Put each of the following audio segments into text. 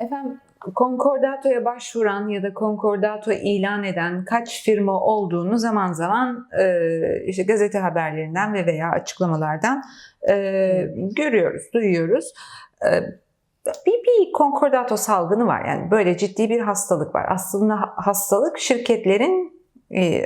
Efendim konkordatoya başvuran ya da konkordato ilan eden kaç firma olduğunu zaman zaman e, işte gazete haberlerinden ve veya açıklamalardan e, görüyoruz, duyuyoruz. E, bir, bir konkordato salgını var yani böyle ciddi bir hastalık var. Aslında ha- hastalık şirketlerin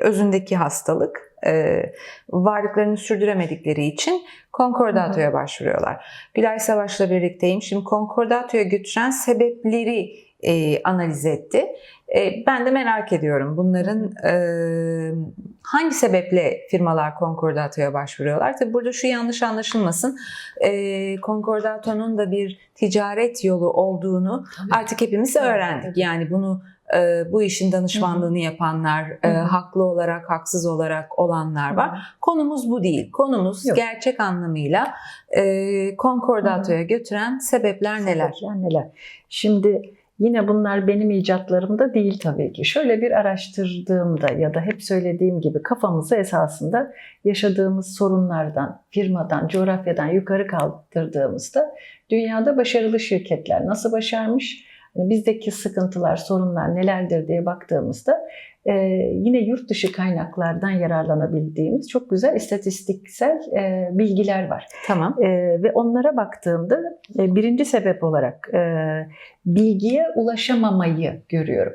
özündeki hastalık. E, varlıklarını sürdüremedikleri için konkordatoya başvuruyorlar. Gülay Savaş'la birlikteyim. Şimdi konkordatoya götüren sebepleri e, analiz etti. E, ben de merak ediyorum bunların e, hangi sebeple firmalar konkordatoya başvuruyorlar? Tabii burada şu yanlış anlaşılmasın. E, konkordatonun da bir ticaret yolu olduğunu artık hepimiz öğrendik. Yani bunu e, bu işin danışmanlığını yapanlar, e, haklı olarak, haksız olarak olanlar var. Konumuz bu değil. Konumuz Yok. gerçek anlamıyla e, konkordatoya götüren sebepler neler? Sebepler neler? Şimdi yine bunlar benim icatlarımda değil tabii ki. Şöyle bir araştırdığımda ya da hep söylediğim gibi kafamızı esasında yaşadığımız sorunlardan, firmadan, coğrafyadan yukarı kaldırdığımızda dünyada başarılı şirketler nasıl başarmış? Hani bizdeki sıkıntılar, sorunlar nelerdir diye baktığımızda e, yine yurt dışı kaynaklardan yararlanabildiğimiz çok güzel istatistiksel e, bilgiler var. Tamam. Ee, ve onlara baktığımda e, birinci sebep olarak e, bilgiye ulaşamamayı görüyorum.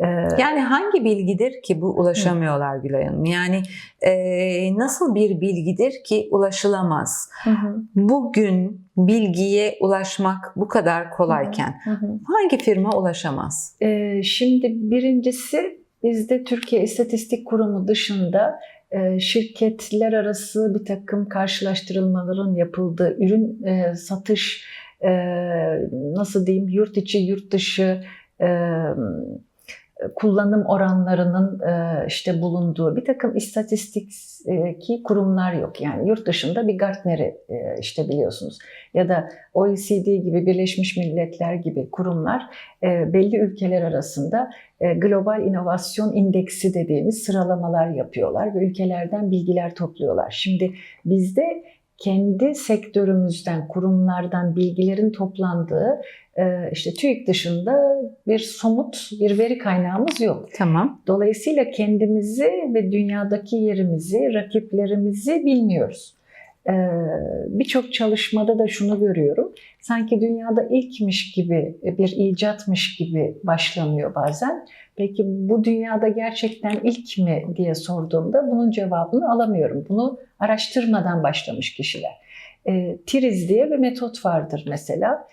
Ee, Yani hangi bilgidir ki bu ulaşamıyorlar Gülay Hanım? Yani e, nasıl bir bilgidir ki ulaşılamaz? hı hı, Bugün bilgiye ulaşmak bu kadar kolayken hı hı. hangi firma ulaşamaz? Ee, şimdi birincisi bizde Türkiye İstatistik Kurumu dışında e, şirketler arası bir takım karşılaştırılmaların yapıldığı ürün e, satış e, nasıl diyeyim yurt içi yurt dışı e, kullanım oranlarının e, işte bulunduğu bir takım istatistiki kurumlar yok. Yani yurt dışında bir Gartner'i e, işte biliyorsunuz ya da OECD gibi Birleşmiş Milletler gibi kurumlar e, belli ülkeler arasında e, Global İnovasyon İndeksi dediğimiz sıralamalar yapıyorlar ve ülkelerden bilgiler topluyorlar. Şimdi bizde kendi sektörümüzden, kurumlardan bilgilerin toplandığı e, işte TÜİK dışında bir somut bir veri kaynağımız yok. Tamam. Dolayısıyla kendimizi ve dünyadaki yerimizi, rakiplerimizi bilmiyoruz. Ee, Birçok çalışmada da şunu görüyorum. Sanki dünyada ilkmiş gibi, bir icatmış gibi başlanıyor bazen. Peki bu dünyada gerçekten ilk mi diye sorduğumda bunun cevabını alamıyorum. Bunu araştırmadan başlamış kişiler. E, TIRIZ diye bir metot vardır mesela.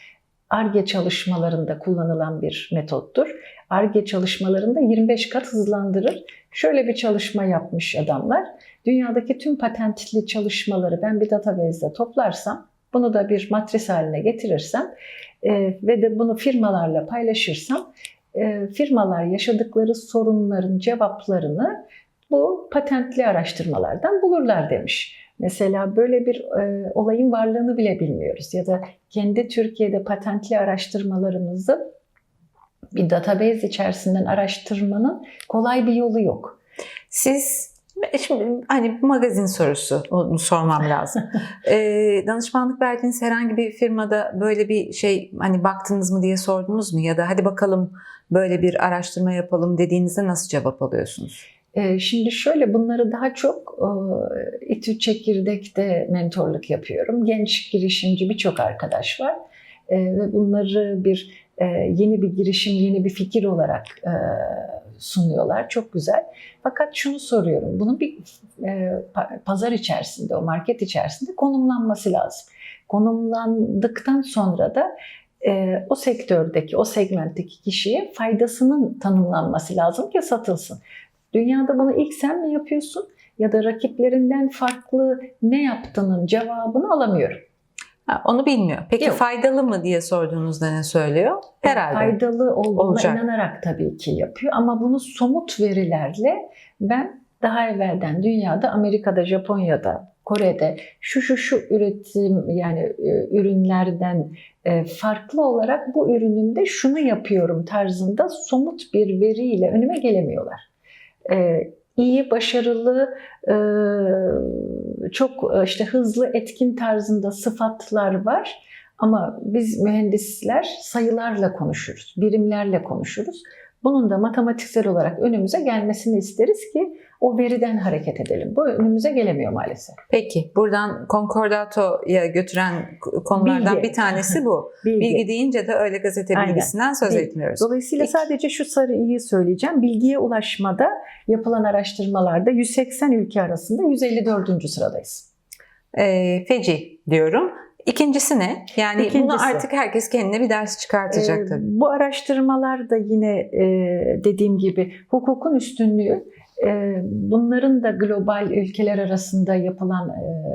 ARGE çalışmalarında kullanılan bir metottur. ARGE çalışmalarında 25 kat hızlandırır. Şöyle bir çalışma yapmış adamlar. Dünyadaki tüm patentli çalışmaları ben bir database'de toplarsam, bunu da bir matris haline getirirsem e, ve de bunu firmalarla paylaşırsam, e, firmalar yaşadıkları sorunların cevaplarını bu patentli araştırmalardan bulurlar demiş. Mesela böyle bir e, olayın varlığını bile bilmiyoruz ya da kendi Türkiye'de patentli araştırmalarımızı bir database içerisinden araştırmanın kolay bir yolu yok. Siz şimdi hani magazin sorusu onu sormam lazım. Ee, danışmanlık verdiğiniz herhangi bir firmada böyle bir şey hani baktınız mı diye sordunuz mu ya da hadi bakalım böyle bir araştırma yapalım dediğinizde nasıl cevap alıyorsunuz? Ee, Şimdi şöyle bunları daha çok e, İTÜ Çekirdek'te mentorluk yapıyorum. Genç girişimci birçok arkadaş var E, ve bunları bir e, yeni bir girişim, yeni bir fikir olarak e, sunuyorlar. Çok güzel. Fakat şunu soruyorum, bunun bir pa- pazar içerisinde, o market içerisinde konumlanması lazım. Konumlandıktan sonra da o sektördeki, o segmentteki kişiye faydasının tanımlanması lazım ki satılsın. Dünyada bunu ilk sen mi yapıyorsun ya da rakiplerinden farklı ne yaptığının cevabını alamıyorum. Ha, onu bilmiyor. Peki Yok. faydalı mı diye sorduğunuzda ne söylüyor? Herhalde. Faydalı olduğuna Olacak. inanarak tabii ki yapıyor ama bunu somut verilerle ben daha evvelden dünyada Amerika'da, Japonya'da, Kore'de şu şu şu üretim yani e, ürünlerden e, farklı olarak bu ürünümde şunu yapıyorum tarzında somut bir veriyle önüme gelemiyorlar. E, iyi, başarılı, e, çok e, işte hızlı, etkin tarzında sıfatlar var. Ama biz mühendisler sayılarla konuşuruz, birimlerle konuşuruz. Bunun da matematiksel olarak önümüze gelmesini isteriz ki o veriden hareket edelim. Bu önümüze gelemiyor maalesef. Peki buradan Concordato'ya götüren konulardan Bilgi. bir tanesi bu. Bilgi. Bilgi deyince de öyle gazete Aynen. bilgisinden söz Bilgi. etmiyoruz. Dolayısıyla Peki. sadece şu sarıyı söyleyeceğim. Bilgiye ulaşmada yapılan araştırmalarda 180 ülke arasında 154. sıradayız. Ee, feci diyorum. İkincisi ne? Yani bunu İkincisi. artık herkes kendine bir ders çıkartacak Ee, tabii. Bu araştırmalar da yine e, dediğim gibi hukukun üstünlüğü e, bunların da global ülkeler arasında yapılan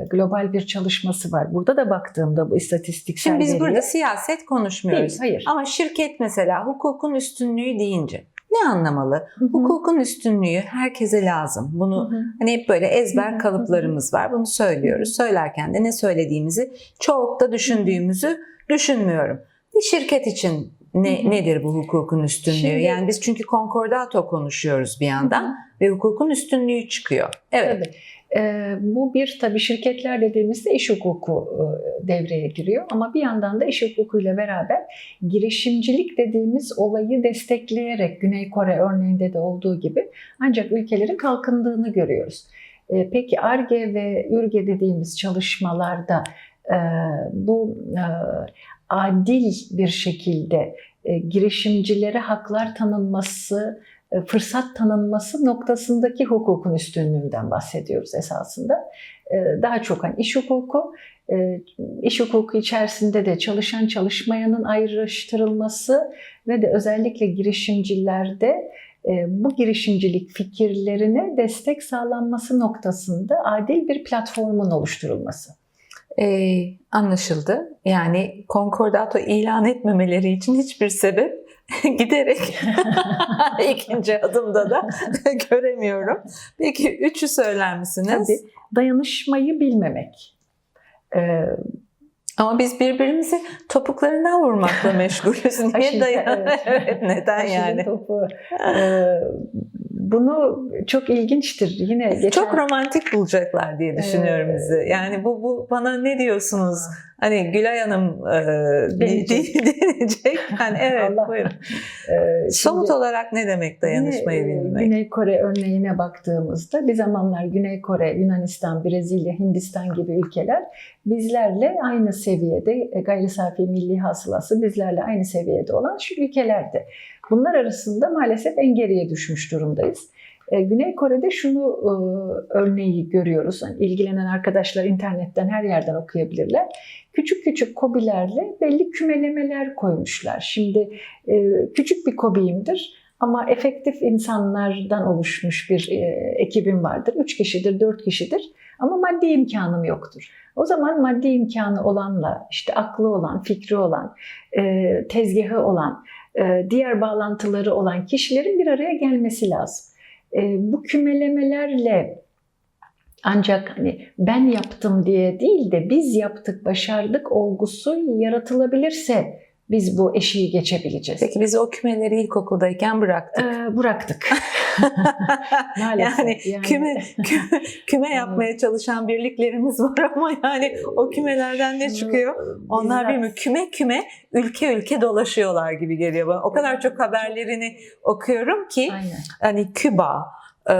global bir çalışması var. Burada da baktığımda bu istatistiksel Şimdi biz veriye- burada siyaset konuşmuyoruz. Değil, hayır. Ama şirket mesela hukukun üstünlüğü deyince ne anlamalı? Hı hı. Hukukun üstünlüğü herkese lazım. Bunu Hı hı. hani hep böyle ezber hı. kalıplarımız var. Bunu söylüyoruz. Söylerken de ne söylediğimizi çok da düşündüğümüzü düşünmüyorum. Bir şirket için ne Hı hı. nedir bu hukukun üstünlüğü? Şimdi- yani biz çünkü konkordato konuşuyoruz bir yandan ve hukukun üstünlüğü çıkıyor. Evet. Tabii. Ee, bu bir tabii şirketler dediğimizde iş hukuku e, devreye giriyor ama bir yandan da iş hukukuyla beraber girişimcilik dediğimiz olayı destekleyerek Güney Kore örneğinde de olduğu gibi ancak ülkelerin kalkındığını görüyoruz. Ee, peki ARGE ve ÜRGE dediğimiz çalışmalarda e, bu e, adil bir şekilde e, girişimcilere haklar tanınması, e, fırsat tanınması noktasındaki hukukun üstünlüğünden bahsediyoruz esasında. E, Daha çok hani iş hukuku, iş hukuku içerisinde de çalışan çalışmayanın ayrıştırılması ve de özellikle girişimcilerde bu girişimcilik fikirlerine destek sağlanması noktasında adil bir platformun oluşturulması. Ee, anlaşıldı. Yani konkordato ilan etmemeleri için hiçbir sebep giderek ikinci adımda da göremiyorum. Peki üçü söyler misiniz? Tabii. Dayanışmayı bilmemek. E, Ama biz birbirimizi topuklarından vurmakla meşgulüz. Niye dayan? evet. Evet, neden Aşırı yani? topu. Ee, bunu çok ilginçtir. Yine geçen... Çok romantik bulacaklar diye düşünüyorum Ee, bizi. Yani bu, bu bana ne diyorsunuz? Hani Gülay Hanım e, Deneyecek. deneyecek. Yani evet Allah. buyurun. Ee, Somut olarak ne demek dayanışmayı yine, bilmek? Güney Kore örneğine baktığımızda bir zamanlar Güney Kore, Yunanistan, Brezilya, Hindistan gibi ülkeler bizlerle aynı seviyede e, gayri safi milli hasılası bizlerle aynı seviyede olan şu ülkelerdi. Bunlar arasında maalesef en geriye düşmüş durumdayız. E, Güney Kore'de şunu e, örneği görüyoruz. Yani ilgilenen arkadaşlar internetten her yerden okuyabilirler. Küçük küçük kobilerle belli kümelemeler koymuşlar. Şimdi e, küçük bir kobiyimdir ama efektif insanlardan oluşmuş bir e, ekibim vardır. Üç kişidir, dört kişidir ama maddi imkanım yoktur. O zaman maddi imkanı olanla, işte aklı olan, fikri olan, e, tezgahı olan, diğer bağlantıları olan kişilerin bir araya gelmesi lazım. Bu kümelemelerle ancak hani ben yaptım diye değil de biz yaptık, başardık olgusu yaratılabilirse biz bu eşiği geçebileceğiz. Peki biz o kümeleri ilkokuldayken bıraktık. Ee, bıraktık. Maalesef. Yani, küme, küme, küme yapmaya çalışan birliklerimiz var ama yani o kümelerden ne çıkıyor? Onlar bilmiyorum. Küme küme ülke ülke dolaşıyorlar gibi geliyor bana. O kadar çok haberlerini okuyorum ki Aynen. hani Küba, e,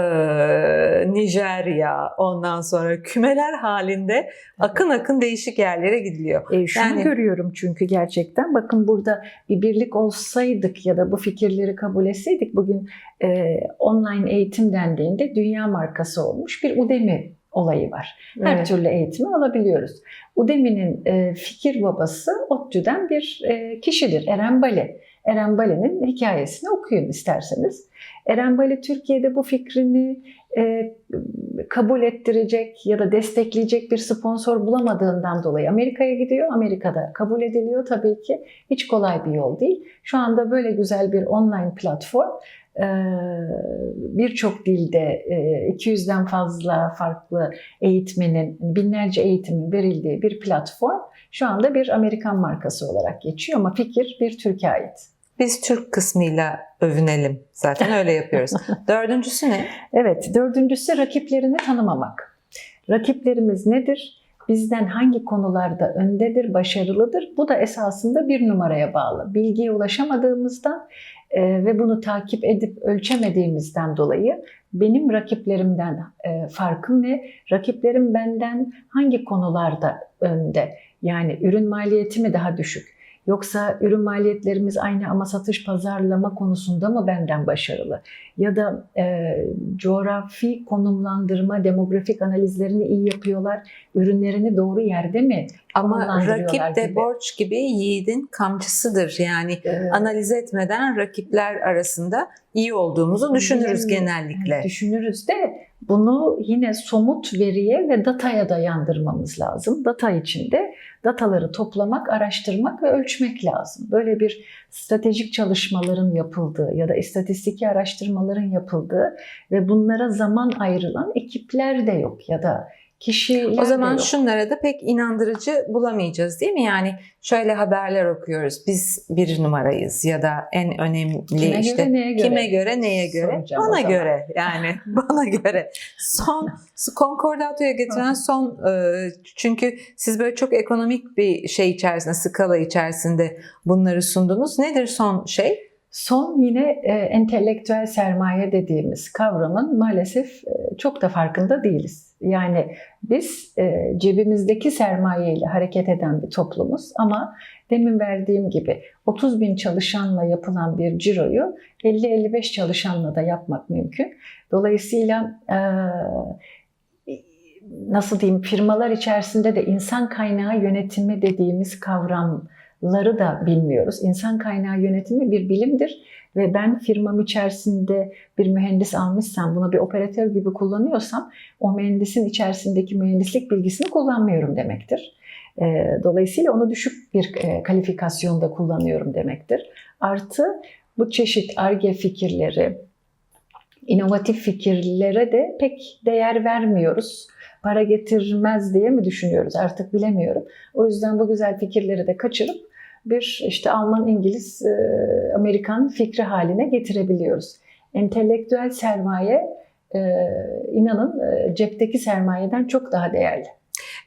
Nijerya ondan sonra kümeler halinde akın akın değişik yerlere gidiliyor. E, şunu Yani- görüyorum çünkü gerçekten bakın burada bir birlik olsaydık ya da bu fikirleri kabul etseydik bugün e, online eğitim dendiğinde dünya markası olmuş bir Udemy olayı var. Her Evet. türlü eğitimi alabiliyoruz. Udemy'nin e, fikir babası ODTÜ'den bir e, kişidir. Eren Bale. Eren Bale'nin hikayesini okuyun isterseniz. Eren Bale Türkiye'de bu fikrini e, kabul ettirecek ya da destekleyecek bir sponsor bulamadığından dolayı Amerika'ya gidiyor. Amerika'da kabul ediliyor tabii ki. Hiç kolay bir yol değil. Şu anda böyle güzel bir online platform e, birçok dilde e, 200'den fazla farklı eğitmenin, binlerce eğitimin verildiği bir platform şu anda bir Amerikan markası olarak geçiyor ama fikir bir Türkiye ait. Biz Türk kısmıyla övünelim. Zaten öyle yapıyoruz. Dördüncüsü ne? Evet, dördüncüsü rakiplerini tanımamak. Rakiplerimiz nedir? bizden hangi konularda öndedir, başarılıdır? Bu da esasında bir numaraya bağlı. Bilgiye ulaşamadığımızdan e, ve bunu takip edip ölçemediğimizden dolayı benim rakiplerimden e, farkım ne? Rakiplerim benden hangi konularda önde? Yani ürün maliyeti mi daha düşük? Yoksa ürün maliyetlerimiz aynı ama satış pazarlama konusunda mı benden başarılı? Ya da e, coğrafi konumlandırma, demografik analizlerini iyi yapıyorlar. Ürünlerini doğru yerde mi Ama rakip de gibi. borç gibi yiğidin kamçısıdır. Yani E, analiz etmeden rakipler arasında iyi olduğumuzu düşünürüz genellikle. Düşünürüz de bunu yine somut veriye ve dataya dayandırmamız lazım. Data içinde dataları toplamak, araştırmak ve ölçmek lazım. Böyle bir stratejik çalışmaların yapıldığı ya da istatistiki araştırmaların yapıldığı ve bunlara zaman ayrılan ekipler de yok ya da kişiler O zaman şunlara da pek inandırıcı bulamayacağız değil mi? Yani şöyle haberler okuyoruz. Biz bir numarayız ya da en önemli Kime işte göre, neye göre? kime göre neye göre? Soracağım bana göre yani bana göre. Son konkordatoya getiren son e, çünkü siz böyle çok ekonomik bir şey içerisinde skala içerisinde bunları sundunuz. Nedir son şey? Son yine e, entelektüel sermaye dediğimiz kavramın maalesef e, çok da farkında değiliz. Yani biz e, cebimizdeki sermayeyle hareket eden bir toplumuz ama demin verdiğim gibi 30 bin çalışanla yapılan bir ciroyu 50-55 çalışanla da yapmak mümkün. Dolayısıyla nasıl diyeyim firmalar içerisinde de insan kaynağı yönetimi dediğimiz kavramları da bilmiyoruz. İnsan kaynağı yönetimi bir bilimdir ve ben firmam içerisinde bir mühendis almışsam, bunu bir operatör gibi kullanıyorsam o mühendisin içerisindeki mühendislik bilgisini kullanmıyorum demektir. Dolayısıyla onu düşük bir kalifikasyonda kullanıyorum demektir. Artı bu çeşit ARGE fikirleri, inovatif fikirlere de pek değer vermiyoruz. Para getirmez diye mi düşünüyoruz artık bilemiyorum. O yüzden bu güzel fikirleri de kaçırıp bir işte Alman, İngiliz, e, Amerikan fikri haline getirebiliyoruz. Entelektüel sermaye e, inanın e, cepteki sermayeden çok daha değerli.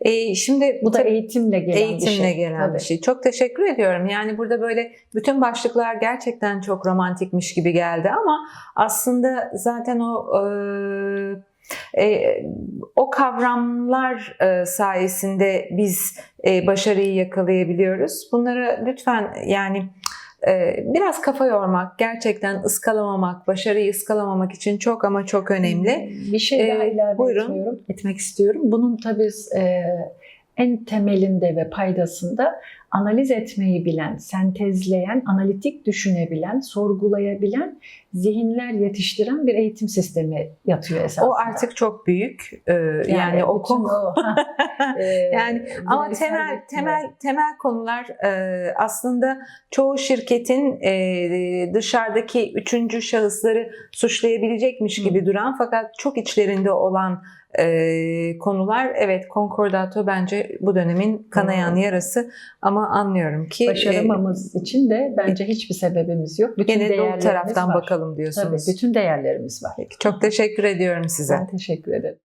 E, şimdi Bu da eğitimle gelen bir Eğitimle şey. gelen Tabii. bir şey. Çok teşekkür ediyorum. Yani burada böyle bütün başlıklar gerçekten çok romantikmiş gibi geldi ama aslında zaten o e, o kavramlar e, sayesinde biz e, başarıyı yakalayabiliyoruz. Bunlara lütfen yani e, biraz kafa yormak, gerçekten ıskalamamak, başarıyı ıskalamamak için çok ama çok önemli. Bir şey daha Ee, ilave buyurun. etmiyorum, etmek istiyorum. Bunun tabii e, en temelinde ve paydasında analiz etmeyi bilen, sentezleyen, analitik düşünebilen, sorgulayabilen zihinler yetiştiren bir eğitim sistemi yatıyor esasında. O artık çok büyük. E, yani, o bütün konu o, e, Yani ama temel yetkiler. temel temel konular e, aslında çoğu şirketin e, dışarıdaki üçüncü şahısları suçlayabilecekmiş gibi Hı. duran fakat çok içlerinde olan e, konular evet konkordato bence bu dönemin kanayan Hı. yarası ama anlıyorum ki e, başaramamız için de bence hiçbir sebebimiz yok. Bütün gene değerlerimiz taraftan var. bakalım Tabii diyorsunuz. bütün değerlerimiz var. Çok teşekkür ediyorum size. Ben teşekkür ederim.